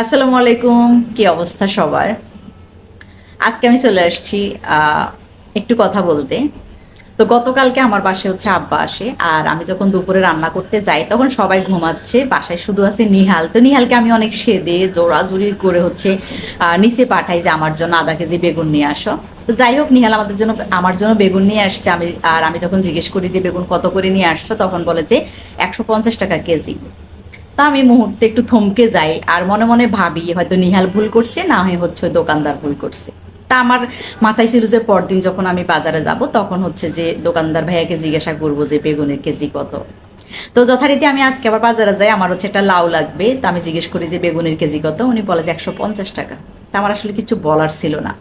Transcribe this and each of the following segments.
আসসালামু আলাইকুম। কি অবস্থা সবার? আজকে আমি চলে আসছি একটু কথা বলতে। তো গতকালকে আমার বাসায় হচ্ছে আব্বা আসে, আর আমি যখন দুপুরে রান্না করতে যাই, তখন সবাই ঘুমাচ্ছে। বাসায় শুধু আছে নিহাল। তো নিহালকে আমি অনেক সেদে, জোড়াজুড়ি করে হচ্ছে নিচে পাঠাই যে, আমার জন্য আধা কেজি বেগুন নিয়ে আসো। তো যাই হোক, নিহাল আমাদের জন্য, আমার জন্য বেগুন নিয়ে আসছে। আমি, আর আমি যখন জিজ্ঞেস করি যে, বেগুন কত করে নিয়ে আসছো? তখন বলে যে, একশো পঞ্চাশ টাকা কেজি। তা আমি মুহূর্তে একটু থমকে যাই আর মনে মনে ভাবি, হয়তো নিহাল ভুল করছে, না হয় হচ্ছে দোকানদার ভুল করছে। তা আমার মাথায় ছিল যে পরদিন যখন আমি বাজারে যাব, তখন হচ্ছে যে দোকানদার ভাইয়াকে জিজ্ঞাসা করব যে বেগুনের কেজি কত। তো যথারীতি আমি আজকে আবার বাজারে যাই, আমার হচ্ছে একটা লাউ লাগবে, তা আমি জিজ্ঞেস করি যে বেগুনের কেজি কত? উনি বলে যে একশো পঞ্চাশ টাকা। তা আমার আসলে কিছু বলার ছিল না।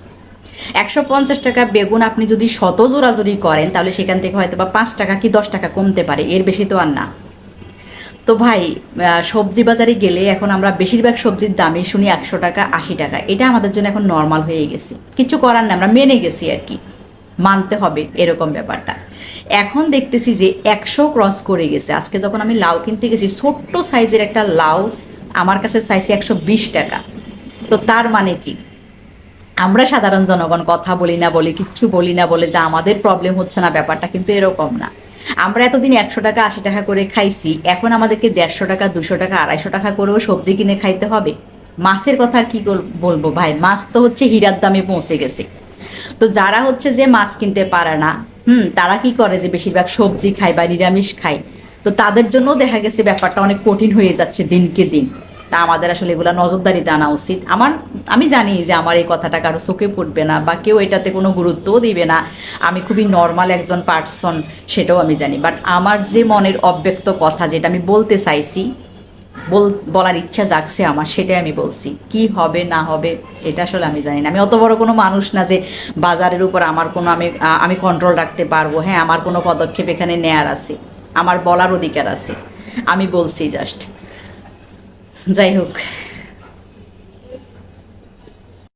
একশো পঞ্চাশ টাকা বেগুন আপনি যদি শত জোরাজোরি করেন, তাহলে সেখান থেকে হয়তো বা পাঁচ টাকা কি দশ টাকা কমতে পারে, এর বেশি তো আর না। তো ভাই সবজি বাজারে গেলে এখন আমরা বেশিরভাগ সবজির দামই শুনি একশো টাকা, আশি টাকা। এটা আমাদের জন্য এখন নর্মাল হয়ে গেছে। কিছু করার না আমরা মেনে গেছি আর কি। মানতে হবে এরকম ব্যাপারটা। এখন দেখতেছি যে একশো ক্রস করে গেছে। আজকে যখন আমি লাউ কিনতে গেছি, ছোট্ট সাইজের একটা লাউ, আমার কাছে চাইছে একশো বিশ টাকা। তো তার মানে কি? আমরা সাধারণ জনগণ, কথা বলি না বলি, কিচ্ছু বলি না বলে যে আমাদের প্রবলেম হচ্ছে না, ব্যাপারটা কিন্তু এরকম না। আমরা এতদিন একশো টাকা, আশি টাকা করে খাইছি, এখন আমাদেরকে দেড়শো টাকা, দুশো টাকা, আড়াইশো টাকা করেও সবজি কিনে খাইতে হবে। মাছের কথা কি বল- বলব ভাই? মাছ তো হচ্ছে হীরার দামে পৌঁছে গেছে। তো যারা হচ্ছে যে মাছ কিনতে পারে না, হুম, তারা কি করে যে বেশিরভাগ সবজি খায় বা নিরামিষ খায়? তো তাদের জন্য দেখা গেছে ব্যাপারটা অনেক কঠিন হয়ে যাচ্ছে দিনকে দিন। তা আমাদের আসলে এগুলা নজরদারিতে আনা উচিত। আমার, আমি জানি যে আমার এই কথাটা কারও চোখে পড়বে না বা কেউ এটাতে কোনো গুরুত্বও দিবে না। আমি খুবই নর্মাল একজন পার্সন সেটাও আমি জানি। বাট আমার যে মনের অব্যক্ত কথা যেটা আমি বলতে চাইছি, বল, বলার ইচ্ছা জাগছে আমার, সেটাই আমি বলছি। কি হবে, না হবে, এটা আসলে আমি জানি না। আমি অত বড় কোনো মানুষ না যে বাজারের উপর আমার কোনো, আমি আমি কন্ট্রোল রাখতে পারব। হ্যাঁ আমার কোনো পদক্ষেপ এখানে নেয়ার আছে। আমার বলার অধিকার আছে। আমি বলছি জাস্ট যাই হোক।